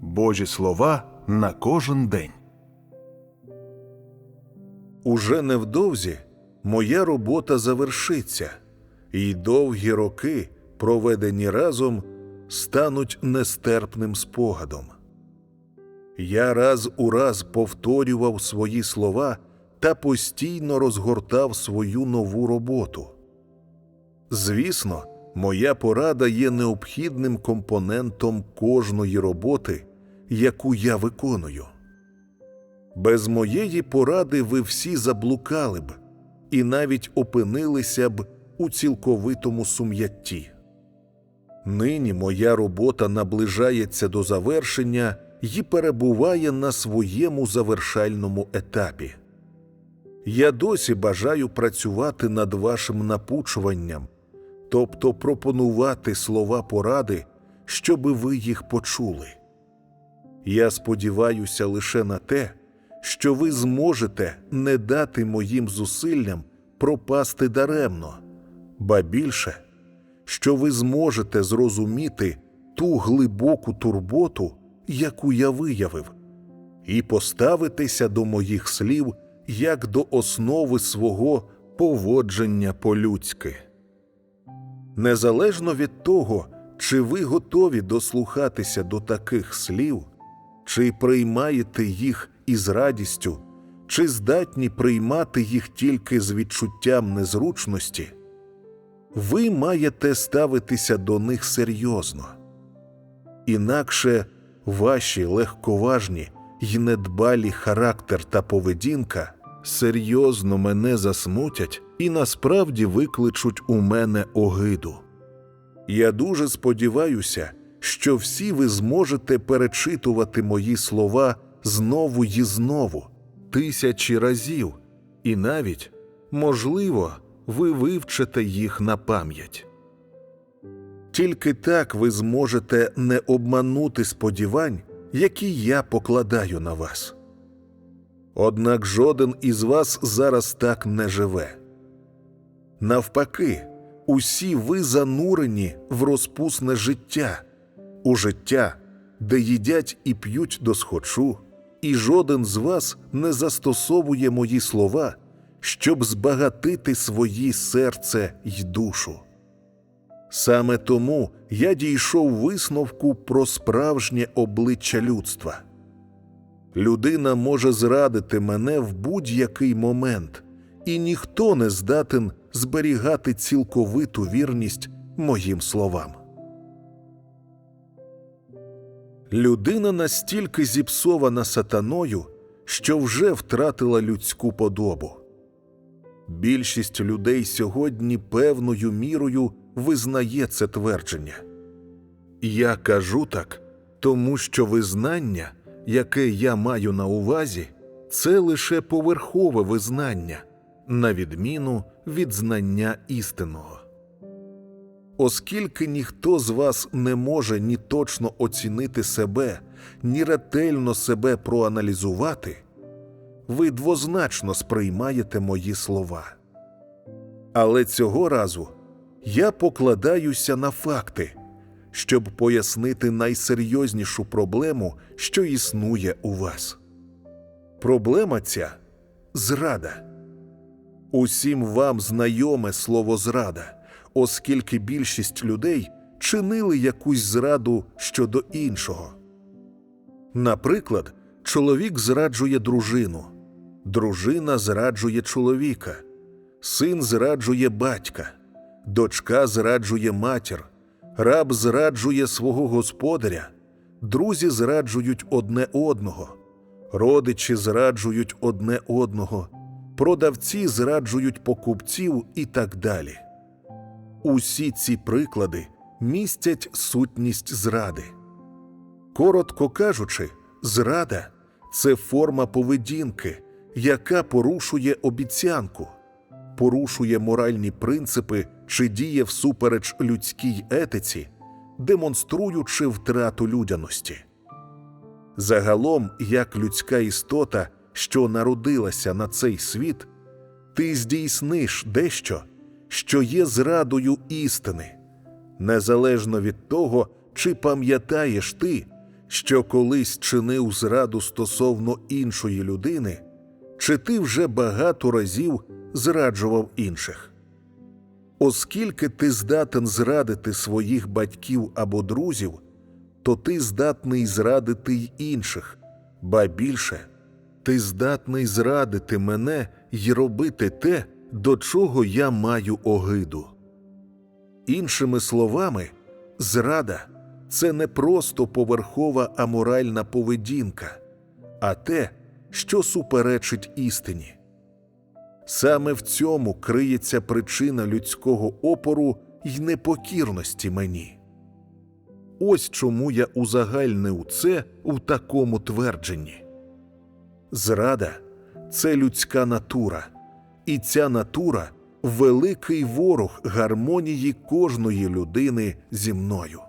Божі слова на кожен день. Уже невдовзі моя робота завершиться, і довгі роки, проведені разом, стануть нестерпним спогадом. Я раз у раз повторював свої слова та постійно розгортав свою нову роботу. Звісно, моя порада є необхідним компонентом кожної роботи, яку я виконую. Без моєї поради ви всі заблукали б і навіть опинилися б у цілковитому сум'ятті. Нині моя робота наближається до завершення і перебуває на своєму завершальному етапі. Я досі бажаю працювати над вашим напучуванням, тобто пропонувати слова поради, щоби ви їх почули. Я сподіваюся лише на те, що ви зможете не дати моїм зусиллям пропасти даремно, ба більше, що ви зможете зрозуміти ту глибоку турботу, яку я виявив, і поставитися до моїх слів як до основи свого поводження по-людськи. Незалежно від того, чи ви готові дослухатися до таких слів, чи приймаєте їх із радістю, чи здатні приймати їх тільки з відчуттям незручності, ви маєте ставитися до них серйозно. Інакше ваші легковажні й недбалі характер та поведінка серйозно мене засмутять і насправді викличуть у мене огиду. Я дуже сподіваюся, що всі ви зможете перечитувати мої слова знову і знову, тисячі разів, і навіть, можливо, ви вивчите їх на пам'ять. Тільки так ви зможете не обманути сподівань, які я покладаю на вас. Однак жоден із вас зараз так не живе. Навпаки, усі ви занурені в розпусне життя, у життя, де їдять і п'ють досхочу, і жоден з вас не застосовує мої слова, щоб збагатити свої серце й душу. Саме тому я дійшов висновку про справжнє обличчя людства. Людина може зрадити мене в будь-який момент, і ніхто не здатен зберігати цілковиту вірність моїм словам. Людина настільки зіпсована сатаною, що вже втратила людську подобу. Більшість людей сьогодні певною мірою визнає це твердження. Я кажу так, тому що визнання, яке я маю на увазі, це лише поверхове визнання, на відміну від знання істинного. Оскільки ніхто з вас не може ні точно оцінити себе, ні ретельно себе проаналізувати, ви двозначно сприймаєте мої слова. Але цього разу я покладаюся на факти, щоб пояснити найсерйознішу проблему, що існує у вас. Проблема ця зрада. Усім вам знайоме слово зрада, оскільки більшість людей чинили якусь зраду щодо іншого. Наприклад, чоловік зраджує дружину, дружина зраджує чоловіка, син зраджує батька, дочка зраджує матір, раб зраджує свого господаря, друзі зраджують одне одного, родичі зраджують одне одного, продавці зраджують покупців і так далі. Усі ці приклади містять сутність зради. Коротко кажучи, зрада це форма поведінки, яка порушує обіцянку, порушує моральні принципи чи діє всупереч людській етиці, демонструючи втрату людяності. Загалом, як людська істота, що народилася на цей світ, ти здійсниш дещо, що є зрадою істини, незалежно від того, чи пам'ятаєш ти, що колись чинив зраду стосовно іншої людини, чи ти вже багато разів зраджував інших? Оскільки ти здатен зрадити своїх батьків або друзів, то ти здатний зрадити й інших, ба більше, ти здатний зрадити мене й робити те, до чого я маю огиду. Іншими словами, зрада це не просто поверхова аморальна поведінка, а те, що суперечить істині. Саме в цьому криється причина людського опору й непокірності мені. Ось чому я узагальнив це в такому твердженні. Зрада це людська натура, і ця натура великий ворог гармонії кожної людини зі мною.